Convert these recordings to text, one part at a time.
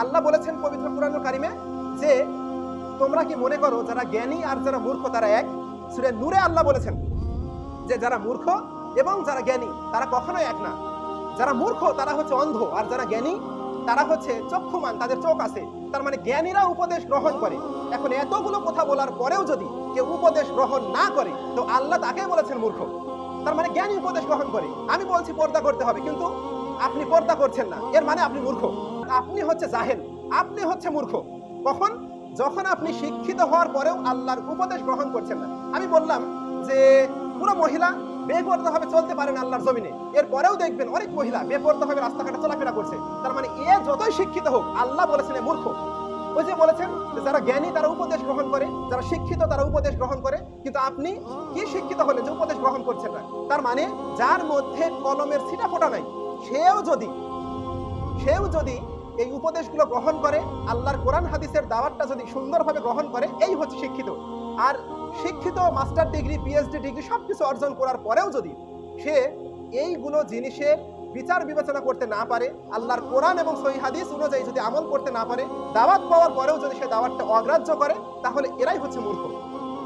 আল্লাহ বলেছেন পবিত্র কোরআনুল কারিমে যে তোমরা কি মনে করো যারা জ্ঞানী আর যারা মূর্খ, তারা এক? সুরে নূরে আল্লাহ বলেছেন যে যারা মূর্খ এবং যারা জ্ঞানী, তারা কখনোই এক না। যারা মূর্খ, তারা হচ্ছে অন্ধ, আর যারা জ্ঞানী, তারা হচ্ছে চক্ষুমান, তাদের চোখ আছে। তার মানে জ্ঞানীরা উপদেশ গ্রহণ করে। এখন এতগুলো কথা বলার পরেও যদি কেউ উপদেশ গ্রহণ না করে, তো আল্লাহ তাকে বলেছেন মূর্খ। তার মানে জ্ঞানী উপদেশ গ্রহণ করে। আমি বলছি পর্দা করতে হবে, কিন্তু আপনি পর্দা করছেন না। এর মানে আপনি মূর্খ। আপনি হচ্ছে জাহেল, আপনি হচ্ছে মূর্খ। কখন? যখন আপনি শিক্ষিত হওয়ার পরেও আল্লাহর উপদেশ গ্রহণ করছেন না। আমি বললাম যে, পুরো মহিলা বেপর্দা ভাবে চলতে পারেন আল্লাহর জমিনে। এরপরেও দেখবেন অনেক মহিলা বেপর্দা ভাবে রাস্তাঘাটে চলাফেরা করছে। তার মানে এ যতই শিক্ষিত হোক, আল্লাহ বলেছেন মূর্খ। ওই যে বলেছেন যারা জ্ঞানী তারা উপদেশ গ্রহণ করে, যারা শিক্ষিত তারা উপদেশ গ্রহণ করে। কিন্তু আপনি কি শিক্ষিত হলে যে উপদেশ গ্রহণ করছেন না? তার মানে যার মধ্যে কলমের ছিটা ফোটা নাই, সেও যদি সেও যদি এই উপদেশগুলো গ্রহণ করে, আল্লাহর কোরআন হাদিসের দাওয়াতটা যদি সুন্দরভাবে গ্রহণ করে, এই হচ্ছে শিক্ষিত। আর শিক্ষিত মাস্টার ডিগ্রি পিএইচডি ডিগ্রি সবকিছু অর্জন করার পরেও যদি সে এইগুলো জিনিসের বিচার বিবেচনা করতে না পারে, আল্লাহর কোরআন এবং সহি হাদিস অনুযায়ী যদি আমল করতে না পারে, দাওয়াত পাওয়ার পরেও যদি সে দাওয়াতটা অগ্রাহ্য করে, তাহলে এরাই হচ্ছে মূর্খ।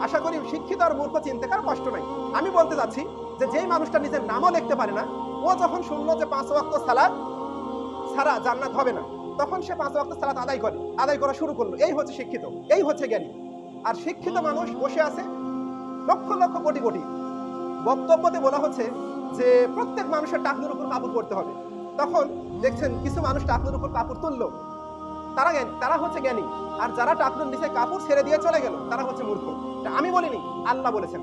আশা করি শিক্ষিত আর মূর্খ চিনতে কার কষ্ট নাই। আমি বলতে যাচ্ছি যে যেই মানুষটা নিজের নামও লিখতে পারে না, ও যখন শুনলো যে পাঁচ ওয়াক্ত সালাদ ছাড়া জান্নাত হবে না। তখন সে পাঁচ ওয়াক্ত সালাত আদায় করে, আদায় করা শুরু করল। এই হচ্ছে শিক্ষিত, এই হচ্ছে জ্ঞানী। আর শিক্ষিত মানুষ বসে আছে লক্ষ লক্ষ কোটি কোটি। বক্তব্যতে বলা হচ্ছে যে প্রত্যেক মানুষের টাকনুর উপর কাপড় পরতে হবে। তখন দেখছেন কিছু মানুষ টাকনুর উপর কাপড় তুললো। তারা জ্ঞানী, তারা হচ্ছে জ্ঞানী। আর যারা টাকনুর নিচে কাপড় ছেড়ে দিয়ে চলে গেল, তারা হচ্ছে মূর্খ। আমি বলিনি, আল্লাহ বলেছেন।